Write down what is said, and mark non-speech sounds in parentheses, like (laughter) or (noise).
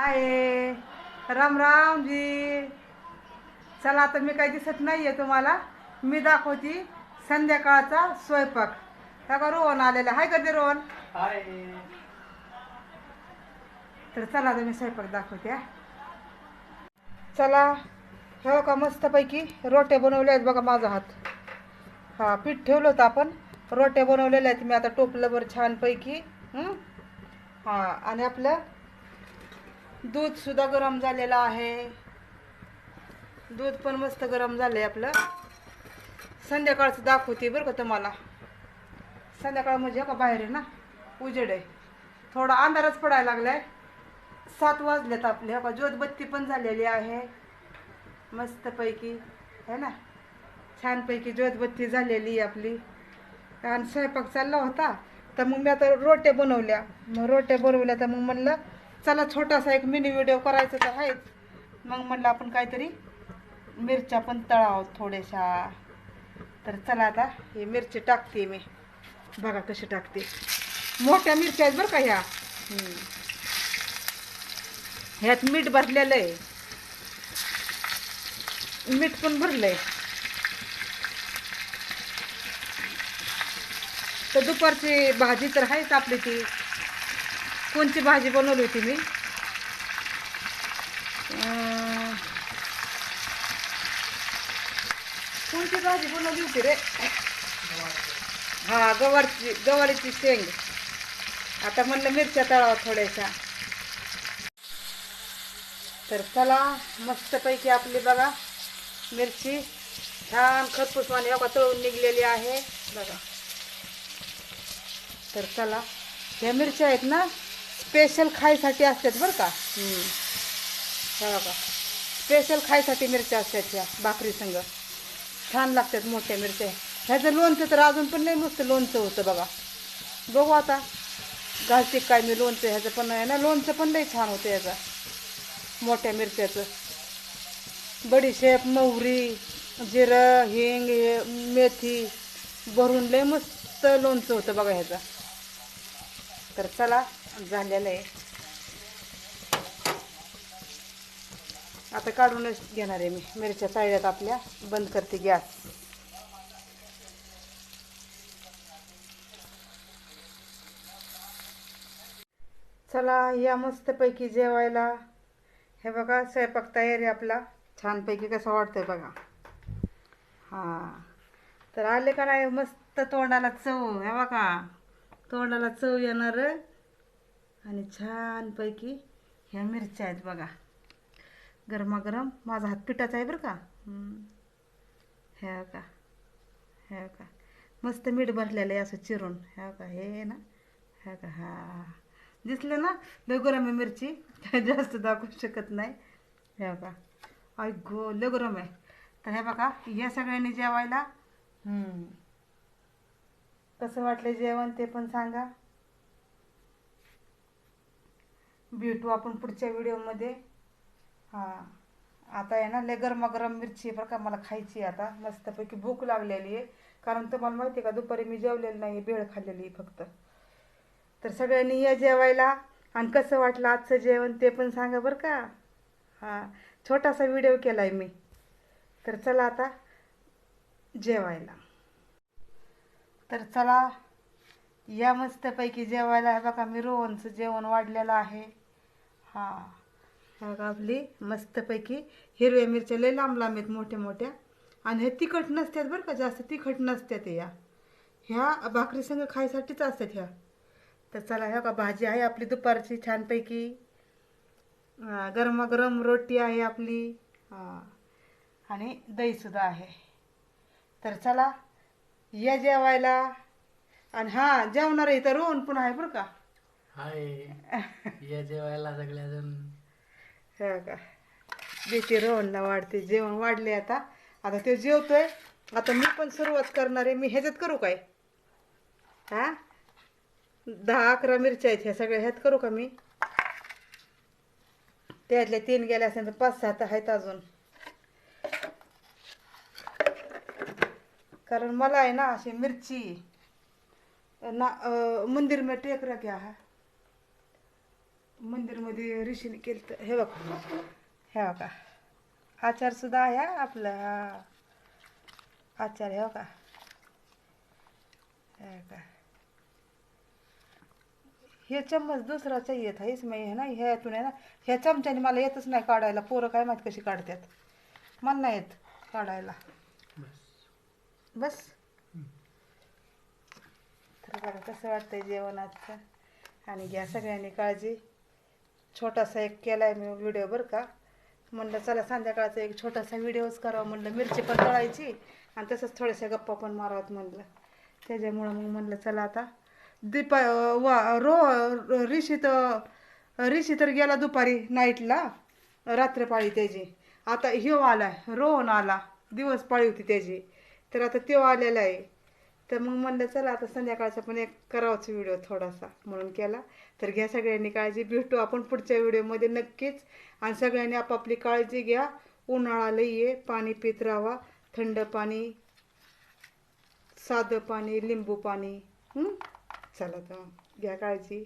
आहे. राम राम जी चला आता मी काही दिसत नाहीये तुम्हाला. मी दाखवती संध्याकाळचा स्वयंपाक. त्या का रोहन आलेला. हाय कधी रोहन. तर चला आता मी स्वयंपाक दाखवते. चला. हे का मस्तपैकी रोट्या बनवल्या आहेत बघा माझा हात. हा पीठ ठेवलं होतं आपण. रोट्या बनवलेल्या आहेत. मी आता टोपल्यावर छानपैकी. हं? हा आणि आपलं दूध सुद्धा गरम झालेलं आहे. दूध पण मस्त गरम झालंय आपलं. संध्याकाळचं दाखवते बरं का तुम्हाला. संध्याकाळ म्हणजे का बाहेर आहे ना? उजेड आहे. थोडा अंधारच पडायला लागलाय. सात वाजलेत आपले. हो का? ज्योतबत्ती पण झालेली आहे. मस्तपैकी. है ना? छानपैकी ज्योतबत्ती झालेली आहे आपली. आणि स्वयंपाक चालला होता. तर मग मी आता रोट्या बनवल्या. मग रोट्या बनवल्या तर मग म्हणलं चला छोटासा एक मिनी व्हिडिओ करायचा तर आहेच. मग म्हणलं आपण काहीतरी मिरच्या पण तळावं थोड्याशा. तर चला आता हे मिरची टाकते मी. बघा कशी टाकते. मोठ्या मिरच्या आहेत बरं का ह्या. ह्यात मीठ भरलेलं आहे. मीठ पण भरलंय. तर दुपारची भाजी तर आहेच आपली ती. कोणती भाजी बनवली होती मी? कोणती भाजी बनवली होती रे? हा गवारची गवारीची शेंग. आता म्हणलं मिरच्या तळावा थोड्याशा. तर चला मस्तपैकी आपली बघा मिरची छान खरपूसवाणी एका तळून निघलेली आहे. बघा. तर चला ह्या मिरच्या आहेत ना स्पेशल खायसाठी असतात बरं का. हे बघा. स्पेशल खायसाठी मिरच्या असतात ह्या भाकरी संग. छान लागतात मोठ्या मिरच्या. ह्याचं लोणचं तर अजून पण लई मस्त लोणचं होतं बघा. बघू आता. घालते काय मी लोणचं ह्याचं पण आहे ना लोणचं पण लई छान होतं ह्याचं. मोठ्या मिरच्याचं. बडीशेप मोहरी जिरं हिंग हे मेथी भरून लय मस्त लोणचं होतं बघा ह्याचं. तर चला. झालेलं आहे. आता काढूनच घेणार आहे मी. मिरच्या तळल्यात आपल्या. बंद करते गॅस. चला या मस्तपैकी जेवायला. हे बघा स्वयंपाक तयारी आपला. छानपैकी कसं वाटतंय बघा. हां. तर आले का नाही? मस्त तोंडाला चव. हे बघा. तोंडाला चव येणार. आणि छानपैकी ह्या मिरच्या आहेत बघा. गरमागरम. माझा हात पिठाचा आहे बरं का? ह्या का? ह्या का? मस्त मीठ भरलेलं आहे असं चिरून. ह्या का? हे ना? ह्या का? हा. दिसलं ना? लय गरम आहे मिरची. (laughs) जास्त दाखवू शकत नाही. ह्या का? ऐ गो लय गरम आहे. तर हे बघा या सगळ्यांनी जेवायला. कसं वाटलं जेवण ते पण सांगा. भेटू आपण पुढच्या व्हिडिओमध्ये. हां. आता आहे ना लय गरमागरम मिरची बरं का मला खायची आहे आता. मस्तपैकी भूक लागलेली आहे. कारण तुम्हाला माहिती आहे का दुपारी मी जेवलेलं नाही भेळ खाल्लेली आहे फक्त. तर सगळ्यांनी या जेवायला. आणि कसं वाटलं आजचं जेवण ते पण सांगा बरं का. हां. छोटासा व्हिडिओ केला आहे मी. तर चला आता जेवायला. तर चला या मस्तपैकी जेवायला. बघा मी रोहनचं जेवण वाढलेलं आहे. हां. हे बघा आपली मस्तपैकी हिरव्या मिरच्या लय लांब लांब आहेत मोठ्या मोठ्या. आणि हे तिखट नसतात बरं का जास्त तिखट नसतात या. ह्या भाकरी संग खायसाठीच असतात ह्या. तर चला ह्या का भाजी आहे आपली दुपारची छानपैकी. गरमागरम रोटी आहे आपली. हां आणि दहीसुद्धा आहे. तर चला या जेवायला. आणि हां जेवणार इथं तर रोहन पण आहे बरं का. हाय. या जेवायला सगळ्याजण हो का? देते रोहनला वाढते. जेवण वाढले आता. आता ते जेवतोय. आता मी पण सुरुवात करणार आहे. मी ह्याच्यात करू काय? हा? दहा अकरा मिरच्या आहेत ह्या सगळ्या. ह्यात करू का मी? त्यातल्या तीन गेल्या असेल तर पाच सहा तर आहेत अजून. कारण मला आहे ना अशी मिरची ना मंदिर में टेक रहा है. मंदिरमध्ये ऋषीने केलं तर हे बघ. हे बघा. आचार सुद्धा आहे हा आपला. हा आचार हे बघा. हे बघा. हे चम्मच दुसरा चाहिए आहेच मी हे ना ह्यातून आहे ना. ह्या चमच्याने मला येतच नाही काढायला. पोरं काय माहीत कशी काढतात मला नाही येत काढायला. बस. तर बघा कसं वाटतंय जेवणाचं. आणि घ्या सगळ्यांनी काळजी. छोटासा एक केलाय मी व्हिडिओ बरं का. म्हणलं चला संध्याकाळचा एक छोटासा व्हिडिओच करावा म्हणलं. मिरची पण तळायची आणि तसंच थोड्याशा गप्पा पण मारावात म्हणलं. त्याच्यामुळं मग म्हणलं चला आता. दीपा वा रो ऋषी तर ऋषी तर गेला दुपारी नाईटला रात्रपाळी त्याची. आता ह्यो आलाय रोहन आला. दिवस पाळी होती त्याची. तर आता त्यो आलेला आहे. तर मग म्हणलं चला आता संध्याकाळचा पण एक करावाच व्हिडिओ थोडासा. म्हणून केला. तर घ्या सगळ्यांनी काळजी भेटू आपण पुढच्या व्हिडिओमध्ये नक्कीच. आणि सगळ्यांनी आपापली काळजी घ्या. उन्हाळा लई आहे पाणी पित राहा. थंड पाणी साधं पाणी लिंबू पाणी. चला तर घ्या काळजी.